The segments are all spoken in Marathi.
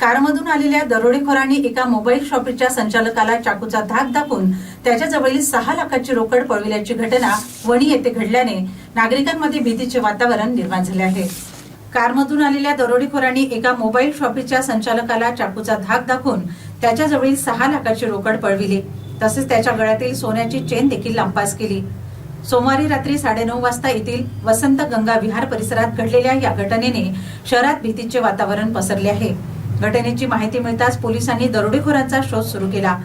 कारमधून आलेल्या दरोडेखोरांनी एका मोबाईल शॉपीच्या संचालकाला चाकूचा धाक दाखवून त्याच्याजवळील सहा लाखाची रोकड पळविल्याची घटना वणी येथे घडल्याने नागरिकांमध्ये भीतीचे वातावरण निर्माण झाले आहे. कारमधून आलेल्या दरोडेखोरांनी एका मोबाईल शॉपीच्या संचालकाला चाकूचा धाक दाखवून त्याच्याजवळील सहा लाखाची रोकड पळविली. तसेच त्याच्या गळ्यातील सोन्याची चेन देखील लांपास केली. सोमवारी रात्री साडेनऊ वाजता येथील वसंत गंगा विहार परिसरात घडलेल्या या घटनेने शहरात भीतीचे वातावरण पसरले आहे. घटनेची माहिती मिळताच पोलिसांनी दरोडेखोरांचा शोध सुरू केला.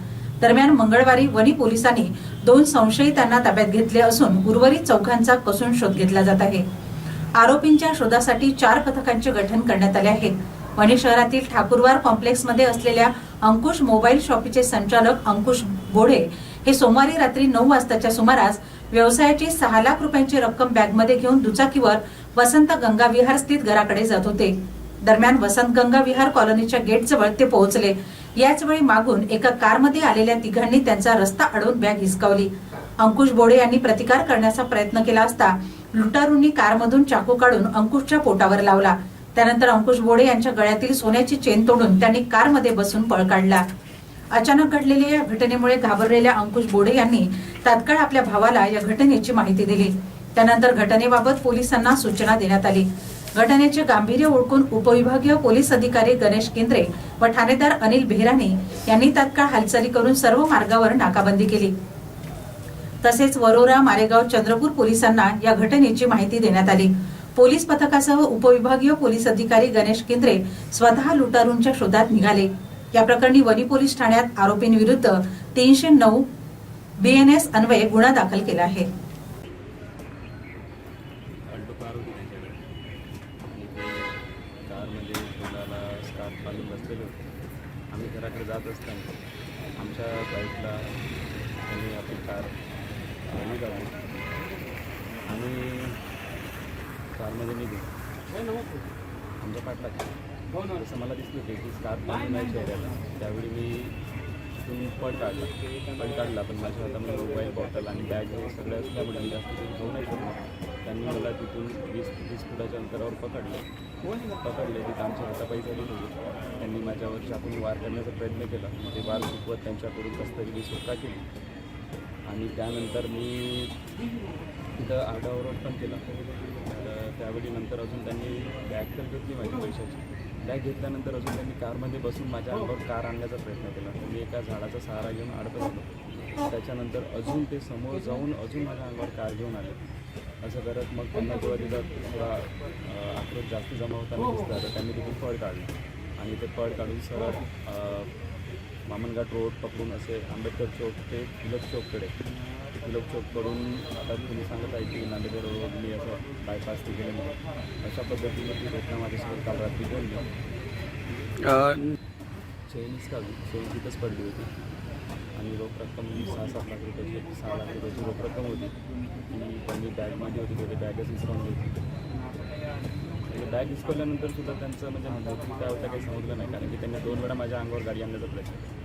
दरम्यान मंगळवारी वणी पोलिसांनी दोन संशयितांना ताब्यात घेतले असून उर्वरित चौघांचा कसून शोध घेतला जात आहे. आरोपींच्या शोधासाठी चार पथकांचे गठन करण्यात आले आहे. वणी शहरातील ठाकूरवार कॉम्प्लेक्समध्ये असलेल्या अंकुश मोबाईल शॉपीचे संचालक अंकुश बोढे हे सोमवारी रात्री नऊ वाजताच्या सुमारास व्यवसायाची सहा लाख रुपयांची रक्कम बॅगमध्ये घेऊन दुचाकीवर वसंत गंगा विहार स्थित घराकडे जात होते. दरम्यान वसंत गंगा विहार कॉलनीच्या गेटजवळ ते पोहोचले. याचवेळी मागून एका कारमध्ये आलेल्या तिघांनी त्यांचा रस्ता अडवून बॅग हिसकावली. अंकुश बोडे यांनी प्रतिकार करण्याचा प्रयत्न केला असता लुटारूंनी कारमधून चाकू काढून अंकुशच्या पोटावर लावला. त्यानंतर अंकुश बोडे यांच्या गळ्यातील सोन्याची चेन तोडून त्यांनी कारमध्ये बसून पळ काढला. अचानक घडलेल्या या घटनेमुळे घाबरलेल्या अंकुश बोडे यांनी तात्काळ आपल्या भावाला या घटनेची माहिती दिली. त्यानंतर घटनेबाबत पोलिसांना सूचना देण्यात आली. घटनेचे गांभीर्य ओळखून उपविभागीय पोलीस अधिकारी गणेश केंद्रे व ठाणेदार अनिल बेहराने यांनी तात्काळ हालचाली करून सर्व मार्गावर नाकाबंदी केली. तसेच वरोरा मारेगाव चंद्रपूर पोलिसांना या घटनेची माहिती देण्यात आली. पोलीस पथकासह उपविभागीय पोलीस अधिकारी गणेश केंद्रे स्वतः लुटारूंच्या शोधात निघाले. या प्रकरणी वनी पोलीस ठाण्यात आरोपींविरुद्ध तीनशे नऊ बीएनएस अन्वये गुन्हा दाखल केला आहे. कार स्कार्फ बांधून बसलेले होते. आम्ही घराकडे जात असताना आमच्या बाईकला त्यांनी आपली कार रवी काढली आणि कारमध्ये निघू आमच्या पाठला जसं मला दिसलं होते की कार बांधून नाही चेहऱ्याला त्यावेळी मी तिथून पड काढला. पट काढला पण माझ्या हातामध्ये मोबाईल बॉटल आणि बॅग सगळं असल्यामुळे मी जास्त तिथे घेऊ नाही शकलो. त्यांनी मला तिथून वीस वीस फुटाच्या अंतरावर पकडलं. पकडले तिथं आमच्या हातापाई झाली होती त्यांनी माझ्यावर चाकून वार करण्याचा प्रयत्न केला. ते वार चुकवत त्यांच्याकडून कसं मी सुटका केली. आणि त्यानंतर मी तिथं आरडाओरड पण केला. त्यावेळी नंतर अजून त्यांनी बॅग तर घेतली माझी पैशाची. बॅग घेतल्यानंतर अजून त्यांनी कारमध्ये बसून माझ्या अंगावर कार आणण्याचा प्रयत्न केला. मी एका झाडाचा सहारा घेऊन अडकत होतो त्याच्यानंतर अजून ते समोर जाऊन अजून माझ्या अंगावर कार घेऊन आले. असं करत मग त्यांना जेव्हा तिथं थोडा आक्रोश जास्त जमा होताना दिसला तर त्यांनी तिथून पळ काढलं. आणि ते पळ काढून सरळ मामनघाट रोड पकडून असे आंबेडकर चौक ते तिलक चौककडे तिलक चौककडून आता तुम्ही सांगत आहे की नांदेड रोड मी असं बायपास ते गेले म्हणून. अशा पद्धतीने ती घटना माझ्यासोबत काल रात्री घडली. चेनच काढली चेन तिथंच पडली होती. आणि रोख रक्कम सहा सात लाख रुपयाची सहा लाख रुपयाची रोख रक्कम होती. ती त्यांनी बॅगमध्ये होती त्याची बॅगच हिसकावून होती म्हणजे बॅग हिसकवल्यानंतर सुद्धा त्यांचं म्हणजे काय होतं काही समजलं नाही कारण की त्यांनी दोन वेळा माझ्या अंगावर गाडी आणण्याचा प्रयत्न केला.